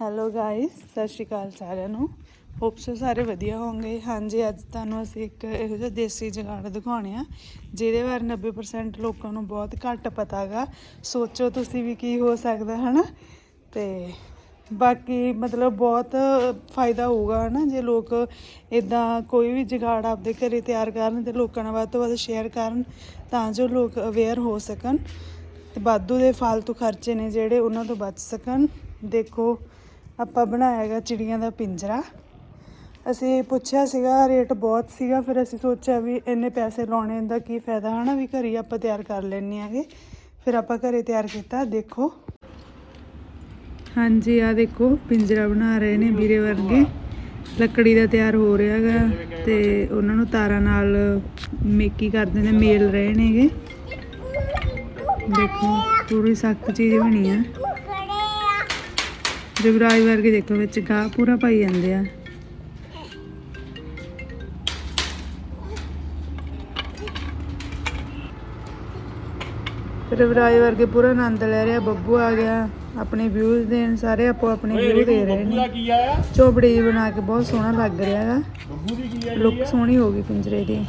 Hello guys ਸਤਿ ਸ਼੍ਰੀ ਅਕਾਲ ਸਾਰਿਆਂ ਨੂੰ। ਹੋਪ ਸੋ ਸਾਰੇ ਵਧੀਆ ਹੋਵੋਗੇ ਹਾਂਜੀ, ਅੱਜ ਤੁਹਾਨੂੰ ਅਸੀਂ ਇੱਕ ਇਹੋ ਜਿਹਾ ਦੇਸੀ ਜੁਗਾੜ ਦਿਖਾਉਣੇ ਆ, ਜਿਹਦੇ ਬਾਰੇ 90% ਲੋਕਾਂ ਨੂੰ ਬਹੁਤ ਘੱਟ ਪਤਾ ਹੈਗਾ ਸੋਚੋ ਤੁਸੀਂ ਵੀ ਕੀ ਹੋ ਸਕਦਾ, ਹਨਾ? ਤੇ ਬਾਕੀ ਮਤਲਬ ਬਹੁਤ ਫਾਇਦਾ ਹੋਊਗਾ, ਹਨਾ? ਜੇ ਲੋਕ ਇਦਾਂ ਕੋਈ ਵੀ ਜੁਗਾੜ ਆਪਦੇ ਘਰੇ ਤਿਆਰ ਕਰਨ ਤੇ ਲੋਕਾਂ ਨਾਲ ਵੱਧ ਤੋਂ ਵੱਧ ਸ਼ੇਅਰ ਕਰਨ, ਤਾਂ ਜੋ ਲੋਕ ਅਵੇਅਰ ਹੋ ਸਕਣ ਤੇ ਵਾਧੂ ਦੇ ਫालतू ਖਰਚੇ ਨੇ ਜਿਹੜੇ ਉਹਨਾਂ ਤੋਂ ਬਚ ਸਕਣ। ਦੇਖੋ ਆਪਾਂ ਬਣਾਇਆ ਹੈਗਾ ਚਿੜੀਆਂ ਦਾ ਪਿੰਜਰਾ। ਅਸੀਂ ਪੁੱਛਿਆ ਸੀਗਾ, ਰੇਟ ਬਹੁਤ ਸੀਗਾ, ਫਿਰ ਅਸੀਂ ਸੋਚਿਆ ਵੀ ਇੰਨੇ ਪੈਸੇ ਲਾਉਣੇ ਦਾ ਕੀ ਫਾਇਦਾ ਹਨਾ, ਵੀ ਘਰੇ ਹੀ ਆਪਾਂ ਤਿਆਰ ਕਰ ਲੈਣੇ ਆਗੇ ਫਿਰ ਆਪਾਂ ਘਰੇ ਤਿਆਰ ਕੀਤਾ, ਦੇਖੋ। ਹਾਂਜੀ ਆ ਦੇਖੋ, ਪਿੰਜਰਾ ਬਣਾ ਰਹੇ ਨੇ ਵੀਰੇ ਵਰਗੇ। ਲੱਕੜੀ ਦਾ ਤਿਆਰ ਹੋ ਰਿਹਾ ਹੈਗਾ ਤੇ ਉਹਨਾਂ ਨੂੰ ਤਾਰਾਂ ਨਾਲ ਮੇਕੀ ਕਰਦੇ ਨੇ, ਮੇਲ ਰਹੇ ਨੇਗੇ। ਦੇਖੋ, ਪੂਰੀ ਸਖਤ ਚੀਜ਼ ਬਣੀ ਆ। ਜਗਰਾਜ ਵਰਗੇ ਦੇਖੋ ਵਿੱਚ ਗਾਹ ਪੂਰਾ ਪਾਈ ਜਾਂਦੇ ਆ। ਰਵਰਾਜ ਵਰਗੇ ਪੂਰਾ ਆਨੰਦ ਲੈ ਰਿਹਾ ਬੱਬੂ ਆ ਗਿਆ ਆਪਣੇ ਵਿਊਜ਼ ਦੇਣ ਸਾਰੇ ਆਪੋ ਆਪਣੇ ਵਿਊ ਦੇ ਰਹੇ ਨੇ। ਚੋਬੜੀ ਬਣਾ ਕੇ ਬਹੁਤ ਸੋਹਣਾ ਲੱਗ ਰਿਹਾ ਹੈਗਾ ਲੁੱਕ ਸੋਹਣੀ ਹੋ ਗਈ ਪਿੰਜਰੇ ਦੀ।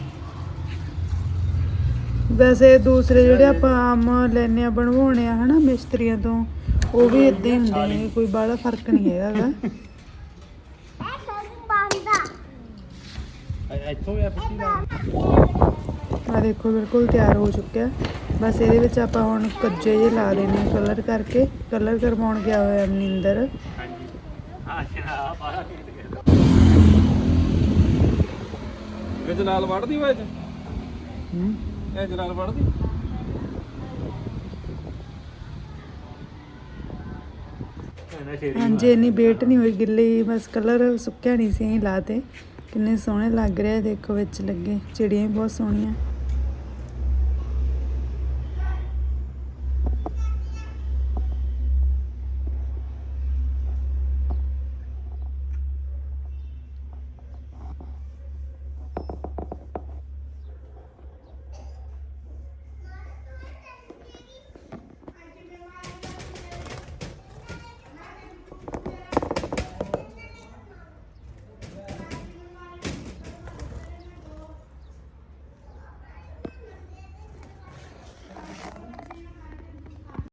ਵੈਸੇ ਦੂਸਰੇ ਜਿਹੜੇ ਆਪਾਂ ਆਮ ਲੈਨੇ ਆ ਬਣਵਾਉਣੇ ਆ ਹਨਾ ਮਿਸਤਰੀਆਂ ਤੋਂ ਉਹ ਵੀ ਇਦਾਂ ਹੀ ਹੁੰਦੇ ਨੇ ਕੋਈ ਬਾਹਲਾ ਫ਼ਰਕ ਨਹੀਂ ਹੈਗਾ ਗਾ। ਆ ਇੱਥੋਂ ਗਿਆ ਪਿੱਛੇ ਦਾ ਆ ਦੇਖੋ ਬਿਲਕੁਲ ਤਿਆਰ ਹੋ ਚੁੱਕਿਆ। ਬਸ ਇਹਦੇ ਵਿੱਚ ਆਪਾਂ ਹੁਣ ਕੱਜੇ ਜੇ ਲਾ ਦੇਣੇ ਕਲਰ ਕਰਕੇ। ਕਲਰ ਕਰਵਾਉਣ ਗਿਆ ਹੋਇਆ ਮਨਿੰਦਰ ਇਹ ਜਲਾਲ ਵੜਦੀ ਵਾ ਇਹ ਚ? ਹੂੰ। ਇਹ ਜਲਾਲ ਵੜਦੀ ਹਾਂਜੀ ਇੰਨੀ ਵੇਟ ਨਹੀਂ ਹੋਈ ਗਿੱਲੀ ਬਸ ਕਲਰ ਸੁੱਕਿਆ ਨਹੀਂ ਸੀ ਅਸੀਂ ਲਾਤੇ ਕਿੰਨੇ ਸੋਹਣੇ ਲੱਗ ਰਿਹਾ ਦੇਖੋ ਵਿੱਚ ਲੱਗੇ ਚਿੜੀਆਂ ਬਹੁਤ ਸੋਹਣੀਆਂ।